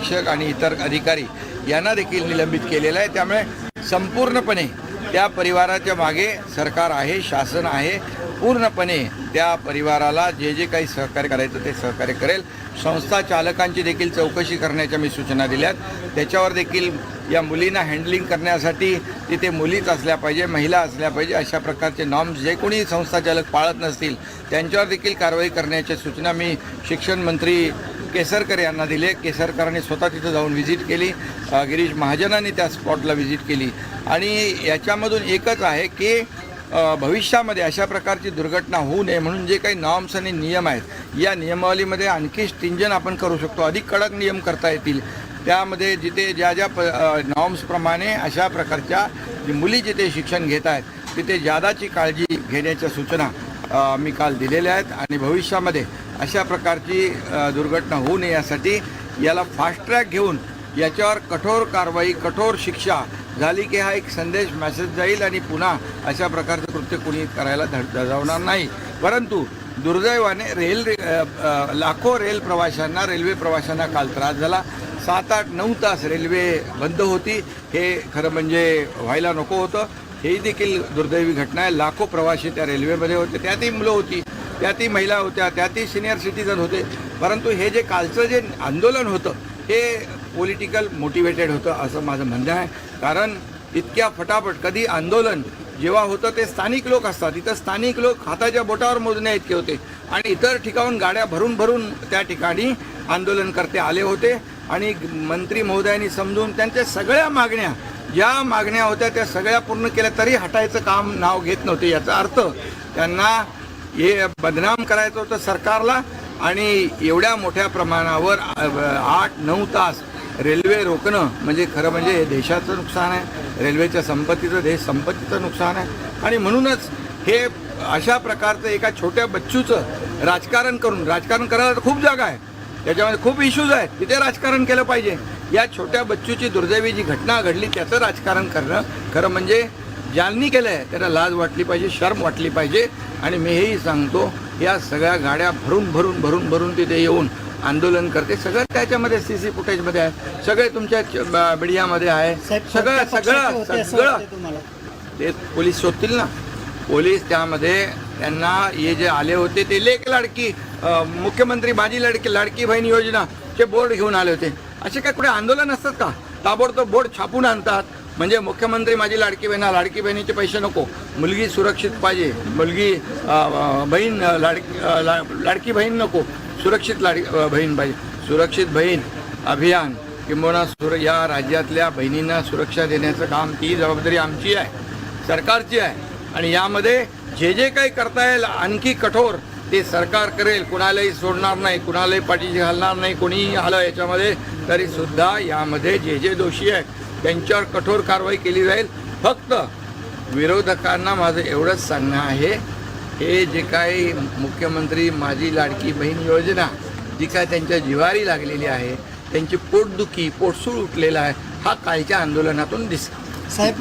शिक्षक आणि इतर अधिकारी यांना देखील निलंबित केलेलं आहे. त्यामुळे संपूर्णपणे त्या परिवाराच्या मागे सरकार आहे शासन आहे. पूर्णपणे त्या परिवाराला जे जे काही सहकार्य करायचं ते सहकार्य करेल. संस्था चालकांची देखील चौकशी करण्याच्या मी सूचना दिल्यात. त्याच्यावर देखील या मुलींना हँडलिंग करण्यासाठी तिथे मुलीच असल्या पाहिजे महिला असल्या पाहिजे अशा प्रकारचे नॉर्म्स जे कोणी संस्थाचालक पाळत नसतील त्यांच्यावर देखील कारवाई करण्याच्या सूचना मी शिक्षण मंत्री केसरकर यांना दिले. केसरकरांनी स्वतः तिथं जाऊन व्हिजिट केली. गिरीश महाजनांनी त्या स्पॉटला व्हिजिट केली. आणि याच्यामधून एकच आहे की भविष्यामध्ये अशा प्रकारची दुर्घटना होऊ नये म्हणून जे काही नॉर्म्स आणि नियम आहेत या नियमावलीमध्ये आणखी स्टिंजन आपण करू शकतो. अधिक कडक नियम करता येतील. त्यामध्ये जिथे ज्या ज्या प नॉर्म्सप्रमाणे अशा प्रकारच्या मुली जिथे शिक्षण घेत आहेत तिथे जादाची काळजी घेण्याच्या सूचना मी काल दिलेल्या आहेत. आणि भविष्यामध्ये अशा प्रकारची दुर्घटना होऊ नये यासाठी याला फास्ट ट्रॅक घेऊन याच्यावर कठोर कारवाई कठोर शिक्षा झाली की हा एक संदेश मॅसेज जाईल आणि पुन्हा अशा प्रकारचं कृत्य कुणी करायला धड धजावणार नाही. परंतु दुर्दैवाने रेल रे लाखो रेल प्रवाशांना रेल्वे प्रवाशांना काल त्रास झाला. सात आठ नऊ तास रेल्वे बंद होती. हे खरं म्हणजे व्हायला नको होतं. हे देखील दुर्दैवी घटना आहे. लाखो प्रवासी त्या रेल्वेमध्ये होते. त्यातही मुलं होती. त्यातही महिला होत्या त्यातही सिनियर सिटीजन होते. परंतु हे जे कालचं जे आंदोलन होतं हे पॉलिटिकल मोटिवेटेड होतं असं माझं म्हणणं आहे. कारण इतक्या फटाफट कधी आंदोलन जेव्हा होतं ते स्थानिक लोक असतात. इथं स्थानिक लोक हाताच्या बोटावर मोजण्या इतके होते. आणि इतर ठिकाणून गाड्या भरून भरून त्या ठिकाणी आंदोलनकर्ते आले होते. आणि मंत्री महोदयांनी समजून त्यांच्या सगळ्या मागण्या ज्या मागण्या होत्या त्या सगळ्या पूर्ण केल्या तरी हटायचं काम नाव घेत नव्हते याचा अर्थ त्यांना हे बदनाम करायचं होतं सरकारला आणि एवढ्या मोठ्या प्रमाणावर आठ नऊ तास रेल्वे रोखणं म्हणजे खरं म्हणजे हे देशाचं नुकसान आहे रेल्वेच्या संपत्तीचं देश संपत्तीचं नुकसान आहे. आणि म्हणूनच हे अशा प्रकारचं एका छोट्या बच्चूचं राजकारण करून राजकारण करायला तर खूप जागा आहे. त्याच्यामध्ये खूप इश्यूज आहेत. तिथे राजकारण केलं पाहिजे. या छोट्या बच्चूची दुर्दैवी जी घटना घडली त्याचं राजकारण करणं खरं म्हणजे ज्यांनी केलं आहे त्याला लाज वाटली पाहिजे शर्म वाटली पाहिजे. आणि मी हेही सांगतो या सगळ्या गाड्या भरून भरून भरून भरून तिथे येऊन आंदोलन करते. सगळं त्याच्यामध्ये सी सी फुटेजमध्ये आहे. सगळे तुमच्या मीडियामध्ये आहे. सगळं सगळं सगळं. ते पोलीस शोधतील ना. पोलीस त्यामध्ये त्यांना हे जे आले होते ते लेख लाडकी मुख्यमंत्री माझी लाडकी लाडकी बहीण योजना चे बोर्ड घेऊन आले होते. असे काय कुठे आंदोलन असतात का? ताबडतोब बोर्ड छापून आणतात. म्हणजे मुख्यमंत्री माझी लाडकी बहिणा हा लाडकी बहिणीचे पैसे नको. मुलगी सुरक्षित पाहिजे. मुलगी बहीण लाडकी ला- लाडकी बहीण नको. सुरक्षित लाडकी बहीण पाहिजे. सुरक्षित बहीण अभियान. किंबहुना सुर या राज्यातल्या बहिणींना सुरक्षा देण्याचं काम ती जबाबदारी आमची आहे. सरकारची आहे. आणि यामध्ये जे जे काही करता येईल आणखी कठोर ते सरकार करेल. कुणालाही सोडणार नाही कुणालाही पाठीशी घालणार नाही कोणीही आलं याच्यामध्ये तरीसुद्धा यामध्ये जे जे दोषी आहेत त्यांच्यावर कठोर कारवाई केली जाईल. फक्त विरोधकांना माझं एवढंच सांगणं आहे हे जे काही मुख्यमंत्री माझी लाडकी बहीण योजना जी काय त्यांच्या जिवारी लागलेली आहे त्यांची पोटदुखी पोटसूळ उठलेला आहे हा कालच्या आंदोलनातून दिसतो साहेब